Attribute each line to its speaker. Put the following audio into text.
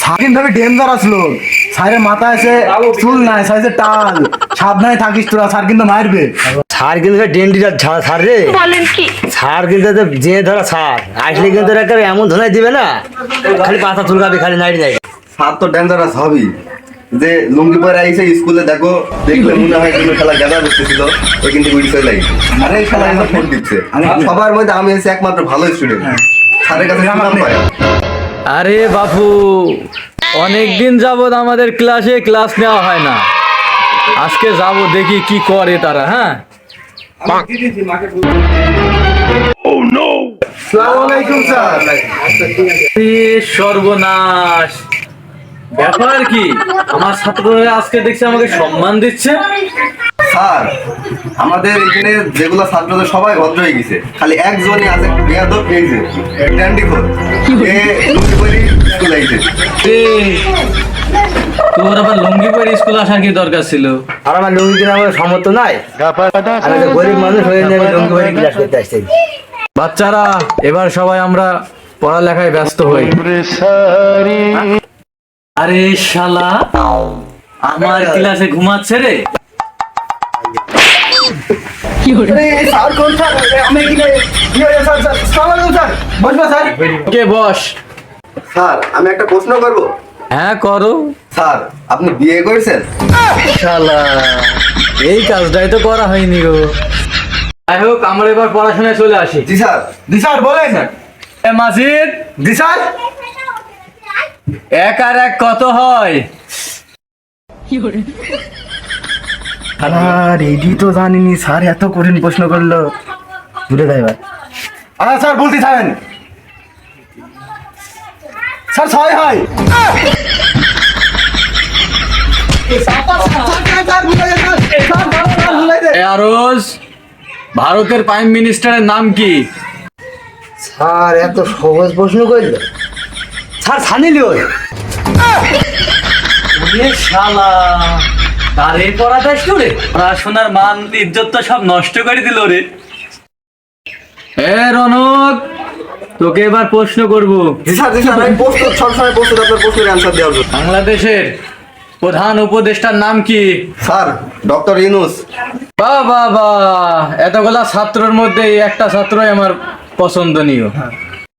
Speaker 1: Sir আমি dangerous লোক। স্যারের মাথা আছে চুল। নাই সাইজে টাল। সাবধানে থাকিস তোরা স্যার কিন্তু মারবে।
Speaker 2: সার কিন্তু ডেন্ডিটা সার রে।
Speaker 3: বলেন
Speaker 2: সার কিন্তু যে ধরা সার। আসলে কিন্তু একেবারে এমন ধরাই দিবে না। খালি পাতা চুলকাবে খালি নাইট নাইট
Speaker 4: স্যার তো ডেঞ্জারাস হবেই যে লুঙ্গি পরে আইসে স্কুলে দেখো দেখলে মনে হয় কোনো খেলা গেদা করতেছিল ও কিন্তু চলে আইছে আরে খেলা এসে ফোন দিচ্ছে। সবার মধ্যে আমি এসে একমাত্র ভালো স্টুডেন্ট স্যারের কাছে নাম পাই
Speaker 5: আরে বাপু অনেক দিন যাবত আমাদের ক্লাসে ক্লাস নেওয়া হয় না। আজকে যাব দেখি কি করে তারা হ্যাঁ?
Speaker 4: আসসালামু আলাইকুম স্যার।
Speaker 5: এ সর্বনাশ। ব্যাপার কি? আমার ছাত্ররা আজকে দেখছি আমাকে সম্মান দিচ্ছে।
Speaker 4: স্যার আমাদের এখানে যেগুলো ছাত্রদের সবাই ভদ্র হয়ে গেছে। খালি একজনই আছে বেয়াদব এই যে ড্যান্ডি খোর
Speaker 5: তোর আবার লুঙ্গি পরে স্কুল আসার কি দরকার ছিল?
Speaker 2: আর আমার লুঙ্গি কিনা আমার সমর্থ নাই। আমি তো গরিব মানুষ হয়ে যাবে লুঙ্গি পরে ক্লাস করতে আসছি।
Speaker 5: বাচ্চারা এবার সবাই আমরা পড়ালেখায় ব্যস্ত হই। আরে শালা আমার ক্লাসে ঘুমাচ্ছে রে।
Speaker 1: স্যার কোন স্যার আমি কি কি হয়েছে স্যার স্যার সালাম আলাইকুম স্যার বসবা স্যার
Speaker 5: কে বস?
Speaker 4: স্যার আমি একটা প্রশ্ন করব।
Speaker 5: হ্যাঁ করো।
Speaker 4: স্যার আপনি বিয়ে করেছেন?
Speaker 5: শালা এই কাজটাই তো করা হয়নি গো। যাই হোক আমরা এবার পড়াশোনায় চলে আসি।
Speaker 4: জি স্যার।
Speaker 1: জি স্যার বলেন। স্যার
Speaker 5: এ মাসিদ
Speaker 1: জি স্যার?
Speaker 5: এক আর এক কত হয়?
Speaker 1: আর এডি তো জানিনি স্যার এত কঠিন প্রশ্ন করল।
Speaker 2: দূরে যাই ভাই
Speaker 1: আচ্ছা স্যার বলতে থাকেন স্যার ছয় হয়।
Speaker 5: আরোজ ভারতের প্রাইম মিনিস্টারের নাম কি?
Speaker 2: স্যার এত সহজ প্রশ্ন করল। স্যার ছানি লিওর
Speaker 5: ওরে শালা এই পড়াটা রে। পড়াশোনার মান ইজ্জত তো সব নষ্ট করে দিল রে। এ রনক তোকে এবার প্রশ্ন করব। বাংলাদেশের প্রধান উপদেষ্টার নাম কি?
Speaker 4: Sir doctor Yunus.
Speaker 5: বা বা বা এতগুলা ছাত্রর মধ্যে এই একটা ছাত্রই আমার পছন্দনীয়।